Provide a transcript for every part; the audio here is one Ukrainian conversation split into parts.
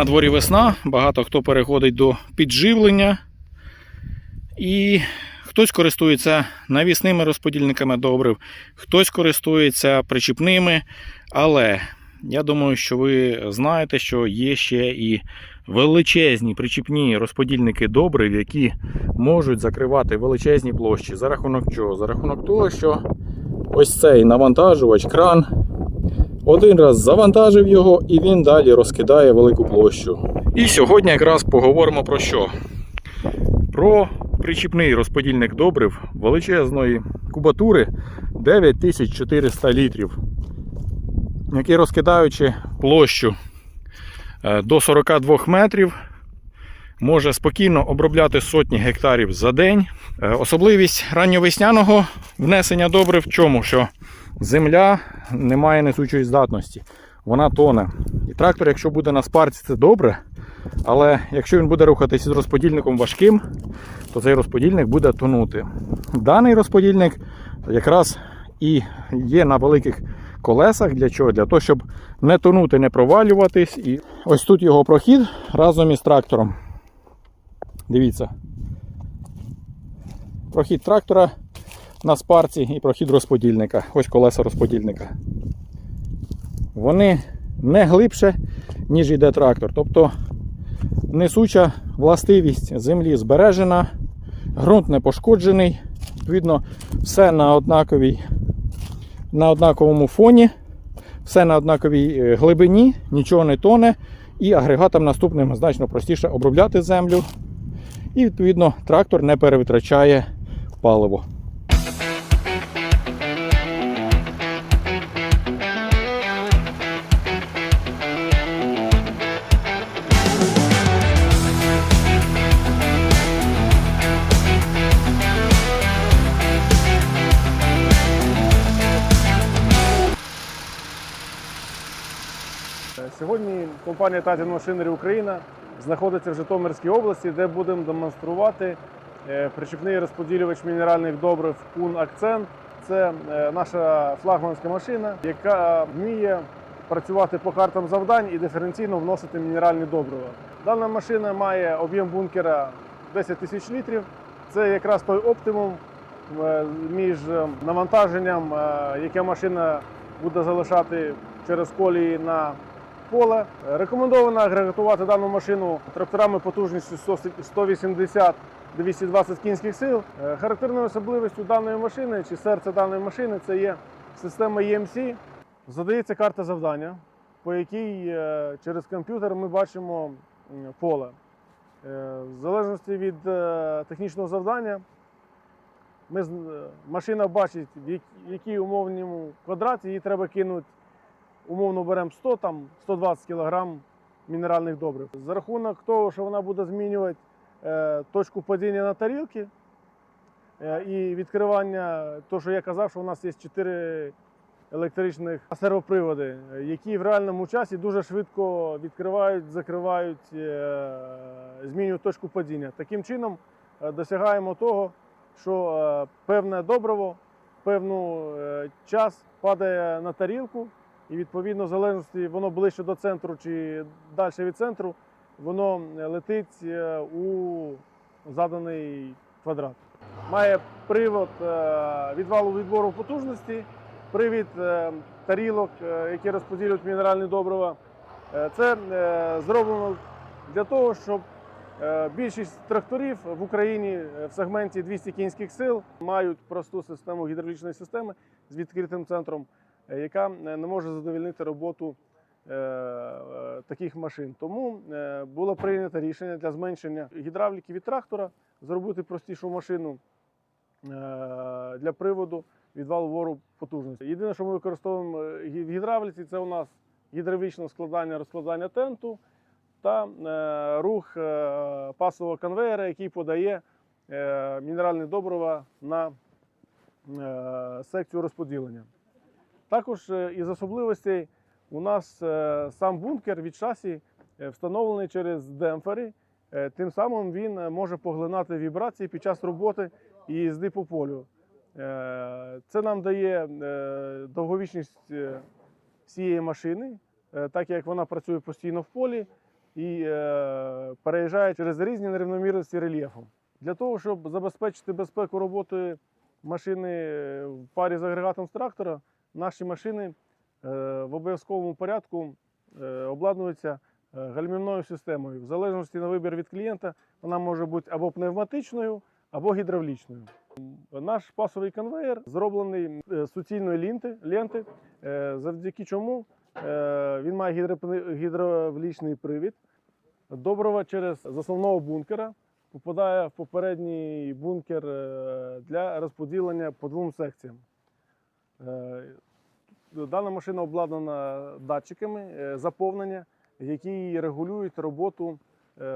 На дворі весна, багато хто переходить до підживлення. І хтось користується навісними розподільниками добрив, хтось користується причіпними. Але я думаю, що ви знаєте, що є ще і величезні причіпні розподільники добрив, які можуть закривати величезні площі. За рахунок чого? За рахунок того, що ось цей навантажувач, кран, один раз завантажив його і він далі розкидає велику площу. І сьогодні якраз поговоримо про що? Про причіпний розподільник добрив величезної кубатури 9400 літрів, який розкидаючи площу е, до 42 метрів, може спокійно обробляти сотні гектарів за день. Е, Особливість ранньовесняного внесення добрив в чому? Що земля не має несучої здатності, вона тоне. І трактор, якщо буде на спарці, це добре. Але якщо він буде рухатись з розподільником важким, то цей розподільник буде тонути. Даний розподільник якраз і є на великих колесах. Для чого? Для того, щоб не тонути, не провалюватись. І ось тут його прохід разом із трактором. Дивіться. Прохід трактора на спарці і прохід розподільника. Ось колеса розподільника. Вони не глибше, ніж йде трактор. Тобто несуча властивість землі збережена, ґрунт не пошкоджений. Відповідно, все на однаковій, на однаковому фоні, все на однаковій е, глибині, нічого не тоне. І агрегатам наступним значно простіше обробляти землю. І відповідно трактор не перевитрачає паливо. Компанія Titan Machinery Україна знаходиться в Житомирській області, де будемо демонструвати е, причіпний розподілювач мінеральних добрив Кун Акцент. Це е, наша флагманська машина, яка вміє працювати по картам завдань і диференційно вносити мінеральні добрива. Дана машина має об'єм бункера 10 тисяч літрів. Це якраз той оптимум е, між навантаженням, яке машина буде залишати через колії на поле. Рекомендовано агрегатувати дану машину тракторами потужністю 180-220 кінських сил. Е, Характерною особливістю даної машини чи серце даної машини це є система EMC. Задається карта завдання, по якій е, через комп'ютер ми бачимо поле. Е, В залежності від технічного завдання, машина бачить, в якій умовному квадраті їй треба кинути умовно беремо 100, там 120 кг мінеральних добрив. За рахунок того, що вона буде змінювати е, точку падіння на тарілки е, і відкривання, то, що я казав, що у нас є 4 електричних сервоприводи, які в реальному часі дуже швидко відкривають, закривають, е, змінюють точку падіння. Таким чином досягаємо того, що певне добриво, певну е, час падає на тарілку, і відповідно, в залежності воно ближче до центру чи далі від центру, воно летить е, у заданий квадрат. Має привод е, відвалу відбору потужності, привід е, тарілок, е, які розподілюють мінеральні добрива. Е, Це е, зроблено для того, щоб е, більшість тракторів в Україні е, в сегменті 200 кінських сил мають просту систему гідравлічної системи з відкритим центром е, яка е, не може задовольнити роботу е, е, таких машин. Тому е, було прийнято рішення для зменшення гідравліки від трактора зробити простішу машину е, для приводу відвалу вору потужності. Єдине, що ми використовуємо е, в гідравліці, це у нас гідравлічне складання розкладання тенту та е, рух е, пасового конвейера, який подає е, мінеральне добрива на е, секцію розподілення. Також е, із особливостей у нас е, сам бункер від шасі е, встановлений через демпфери. Тим самим він може поглинати вібрації під час роботи і їзди по полю. Це нам дає довговічність всієї машини, так як вона працює постійно в полі. і переїжджає через різні нерівномірності рельєфу. Для того, щоб забезпечити безпеку роботи машини е, в парі з агрегатом з трактора, наші машини е, в обов'язковому порядку е, обладнуються гальмівною системою. В залежності на вибір від клієнта вона може бути або пневматичною, або гідравлічною. Наш пасовий конвеєр зроблений з суцільної лінти, ленти, завдяки чому він має гідравлічний привід. Добрива через з основного бункера попадає в попередній бункер е, для розподілення по двом секціям. Е, Дана машина обладнана датчиками е, заповнення, які регулюють роботу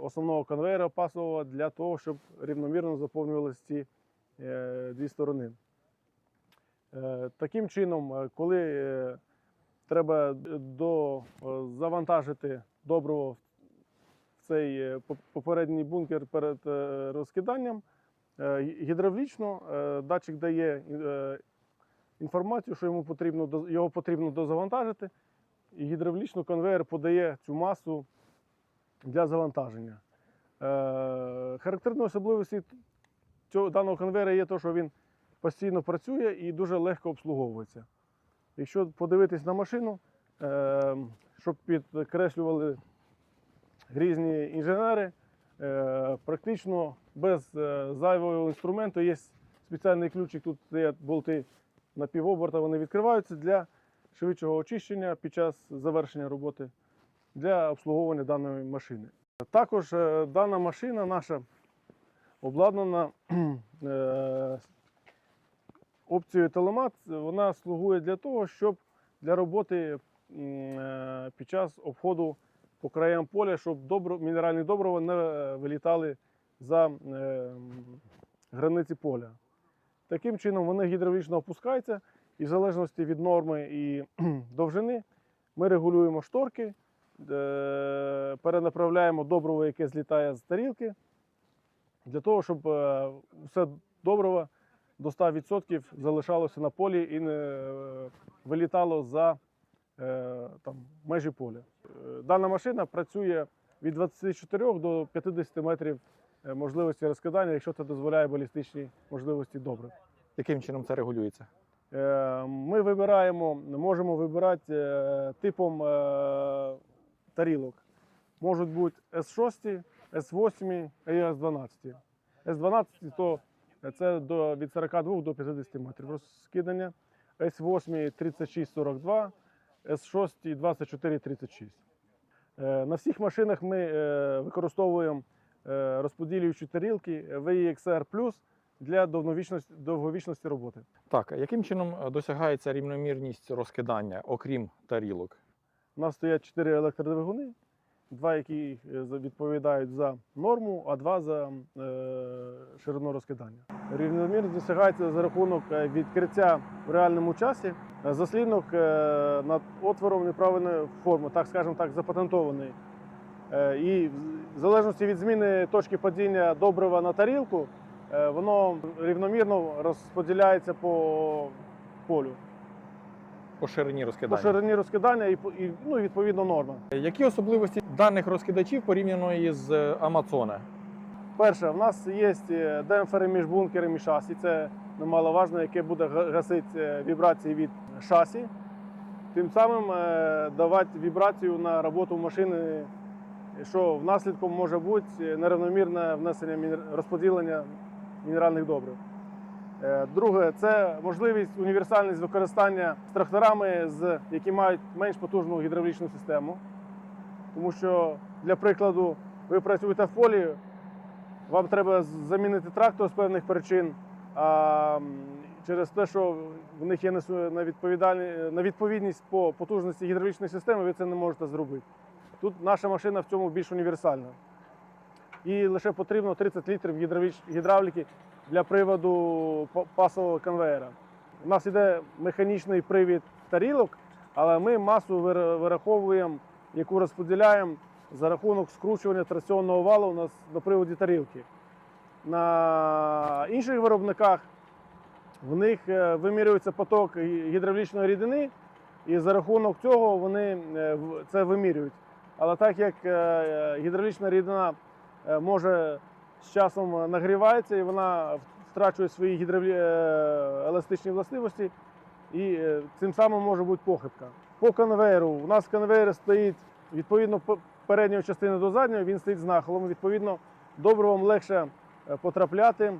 основного конвейера пасового для того, щоб рівномірно заповнювалися ці дві сторони. Таким чином, коли треба завантажити добриво в цей е, попередній бункер перед е, розкиданням, е, гідравлічно датчик дає інформацію, що йому потрібно, його потрібно дозавантажити, і гідравлічно конвейер подає цю масу для завантаження. Характерною особливістю цього даного конвейера є те, що він постійно працює і дуже легко обслуговується. Якщо подивитись на машину, щоб підкреслювали різні інженери, е, практично без е, зайвого інструменту є спеціальний ключик, тут є болти на півоберта, вони відкриваються для швидшого очищення під час завершення роботи для обслуговування даної машини. Також е, дана машина наша обладнана опцією телемат. Вона слугує для того, щоб для роботи під час обходу по краям поля, щоб добро, мінеральні добрива не е, вилітали за е, границі поля. Таким чином вони гідравлічно опускаються, і в залежності від норми і довжини ми регулюємо шторки, е, перенаправляємо добриво, яке злітає з тарілки, для того, щоб е, все добриво до 100% залишалося на полі і не е, вилітало за там, межі поля. Е, Дана машина працює від 24 до 50 метрів е, можливості розкидання, якщо це дозволяє балістичні можливості добрив. Яким чином це регулюється? Е, Ми вибираємо, можемо вибирати е, типом е, тарілок. Можуть бути С6, С8 і С12. С12 то це до, від 42 до 50 метрів розкидання. С8 36-42, С6 24-36. Е, На всіх машинах ми е, використовуємо е, розподілюючі тарілки VXR для довговічності, довговічності роботи. Так, а яким чином досягається рівномірність розкидання, окрім тарілок? У нас стоять чотири електродвигуни, два, які е, відповідають за норму, а два за е, ширину розкидання. Рівномірність досягається за рахунок е, відкриття в реальному часі. Заслінок над отвором неправильної форми, так скажемо так, запатентований. І в залежності від зміни точки падіння добрива на тарілку, воно рівномірно розподіляється по полю. По ширині По розкидання. ширині розкидання і, по- і ну, відповідно норма. Які особливості даних розкидачів порівняно із е, Амазоне? Перше, в нас є е, демпфери між бункером і шасі. Це немаловажно, яке буде гасити е, вібрації від шасі. Тим самим давати вібрацію на роботу машини, що внаслідком може бути нерівномірне внесення розподілення мінеральних добрив. Е, Друге, це можливість універсальність використання з тракторами, які мають менш потужну гідравлічну систему. Тому що, для прикладу, ви працюєте в полі, вам треба замінити трактор з певних причин, а через те, що в них є на, відповідність по потужності гідравлічної системи, ви це не можете зробити. Тут наша машина в цьому більш універсальна. І лише потрібно 30 літрів гідравліки для приводу пасового конвейера. У нас йде механічний привід тарілок, але ми масу вираховуємо, яку розподіляємо за рахунок скручування тракціонного валу у нас на приводі тарілки. На інших виробниках в них е, вимірюється поток гідравлічної рідини, і за рахунок цього вони е, це вимірюють. Але так як е, гідравлічна рідина може з часом нагрівається і вона втрачує свої гідравлі... е, еластичні властивості, і е, цим самим може бути похибка. По конвейеру у нас конвейер стоїть відповідно передньої частини до задньої, він стоїть з нахилом. Відповідно, добривом легше е, потрапляти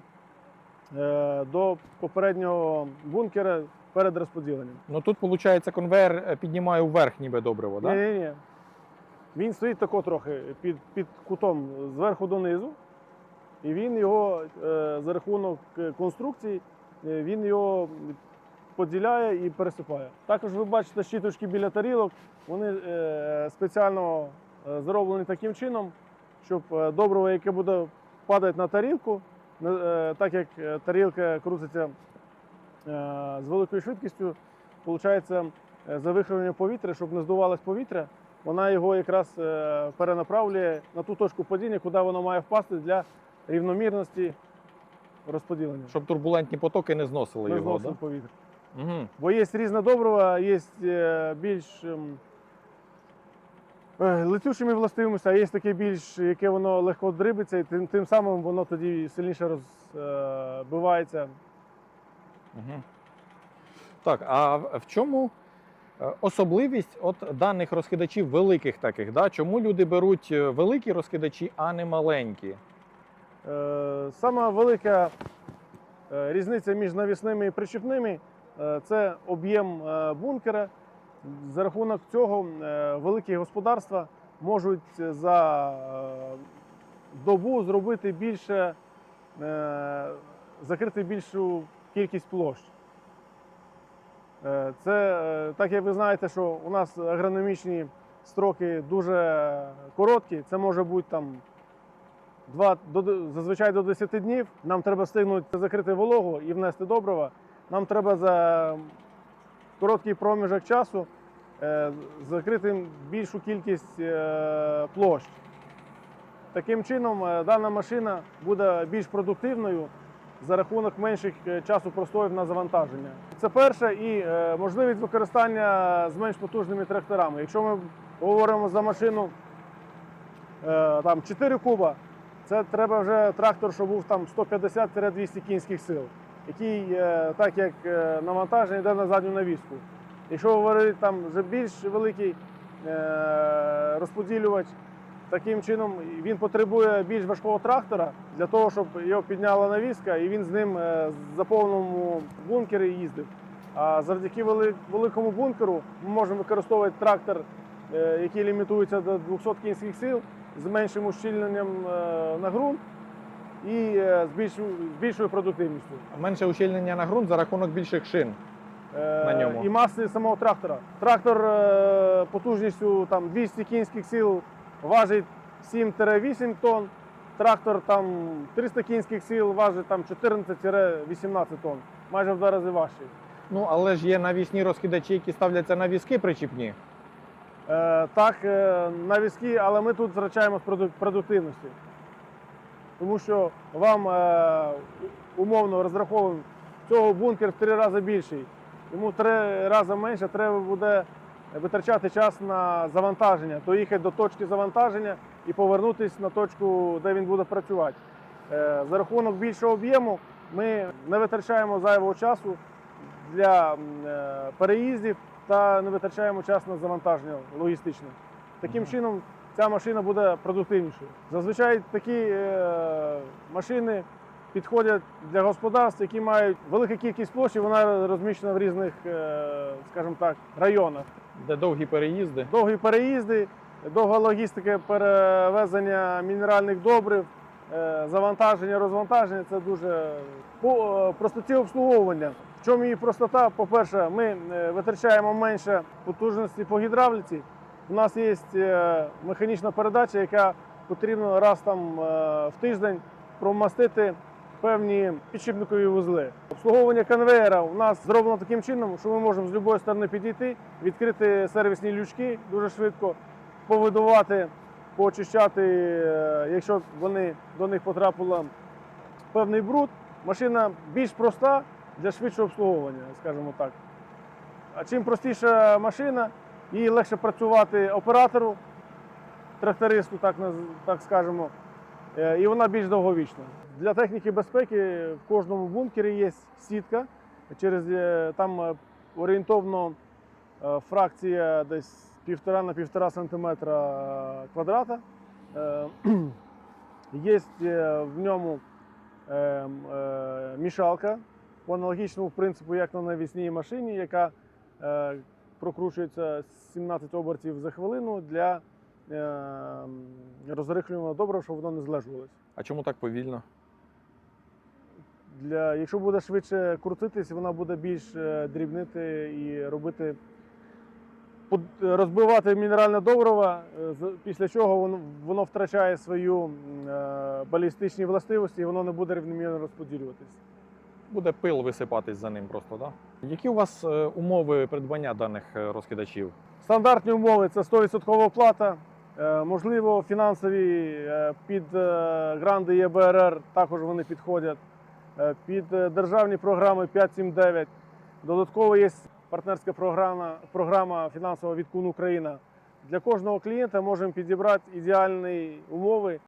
е, до попереднього бункера перед розподіленням. Ну тут, виходить, конвейер е, піднімає вверх ніби добриво, Ні, ні, ні. Він стоїть тако трохи під, під кутом зверху донизу, і він його е, за рахунок е, конструкції е, він його поділяє і пересипає. Також ви бачите щіточки біля тарілок, вони спеціально зроблені таким чином, щоб добриво, яке буде падати на тарілку, так як тарілка крутиться з великою швидкістю, виходить, е, завихрення повітря, щоб не здувалось повітря, вона його якраз перенаправлює на ту точку падіння, куди воно має впасти для рівномірності розподілення. Щоб турбулентні потоки не зносили Не його. зносив Да? повітря. Угу. Бо є різне добрива, є е, більш ем, е, летючими властивостями, а є таке більш, яке воно легко дрибиться, і тим, тим самим воно тоді сильніше розбивається. Угу. Так, а в чому е, особливість от даних розкидачів великих таких? Да? Чому люди беруть е, великі розкидачі, а не маленькі? Е, Сама велика е, різниця між навісними і причіпними е, це об'єм бункера. За рахунок цього великі господарства можуть за добу зробити більше, закрити більшу кількість площ. Це так як ви знаєте, що у нас агрономічні строки дуже короткі, це може бути там два, до, зазвичай до 10 днів. Нам треба встигнути закрити вологу і внести добрива. Нам треба за короткий проміжок часу е, закрити більшу кількість е, площ. Таким чином, е, дана машина буде більш продуктивною за рахунок менших е, часу простоїв на завантаження. Це перше і е, можливість використання з менш потужними тракторами. Якщо ми говоримо за машину там 4 куба, це треба вже трактор, що був там 150-200 кінських сил, який, е, так як е, навантаження йде на задню навіску. Якщо говорити там вже більш великий е, розподілювач, таким чином він потребує більш важкого трактора для того, щоб його підняла навіска, і він з ним в заповненому бункері їздив. А завдяки великому бункеру ми можемо використовувати трактор, який лімітується до 200 кінських сил з меншим ущільненням е, на ґрунт і е, з більшою, продуктивністю. Менше ущільнення на ґрунт за рахунок більших шин. Е, На ньому. І маси самого трактора. Трактор потужністю там, 200 кінських сил важить 7-8 тонн. Трактор там 300 кінських сил важить там 14-18 тонн, майже в два рази важчий. Ну, але ж є навісні розкидачі, які ставляться на візки причіпні. Е, так, е, на візки, але ми тут втрачаємо з продуктивності. Тому що вам е, умовно розраховуємо цього бункер в три рази більший. Йому три рази менше треба буде витрачати час на завантаження, доїхати до точки завантаження і повернутися на точку, де він буде працювати. За рахунок більшого об'єму ми не витрачаємо зайвого часу для переїздів та не витрачаємо час на завантаження логістичне. Таким Мгм. чином ця машина буде продуктивнішою. Зазвичай такі е, машини підходять для господарств, які мають велику кількість площі, вона розміщена в різних, е, скажімо так, районах. Де довгі переїзди. Довгі переїзди, довга логістика перевезення мінеральних добрив, е, завантаження, розвантаження це дуже по е, простоті обслуговування. Чому її простота? По-перше, ми е, витрачаємо менше потужності по гідравліці. У нас є е, механічна передача, яка потрібно раз там е, в тиждень промастити певні підшипникові вузли. Обслуговування конвейера у нас зроблено таким чином, що ми можемо з будь-якої сторони підійти, відкрити сервісні лючки дуже швидко, повидувати, поочищати, якщо вони до них потрапило певний бруд. Машина більш проста для швидшого обслуговування, скажімо так. А чим простіша машина, їй легше працювати оператору, трактористу, так, так скажемо, Е, і вона більш довговічна. Для техніки безпеки в кожному бункері є сітка. Через е, там е, орієнтовно фракція десь півтора на півтора сантиметра квадрата. Є в ньому мішалка по аналогічному принципу, як на навісній машині, яка е, прокручується 17 обертів за хвилину для е, м, розрихлювання добрива, щоб воно не злежувалось. А чому так повільно? Для, якщо буде швидше крутитись, вона буде більш е, дрібнити і робити, розбивати мінеральне добриво, е, після чого воно, воно втрачає свою е, балістичні властивості і воно не буде рівномірно розподілюватись. Буде пил висипатись за ним просто. Да? Які у вас е, умови придбання даних е, розкидачів? Стандартні умови це 100% оплата. Е, Можливо, фінансові під гранди ЄБРР також вони підходять. Під державні програми 579. Додатково є партнерська програма, програма фінансова від КУН Україна. Для кожного клієнта можемо підібрати ідеальні умови.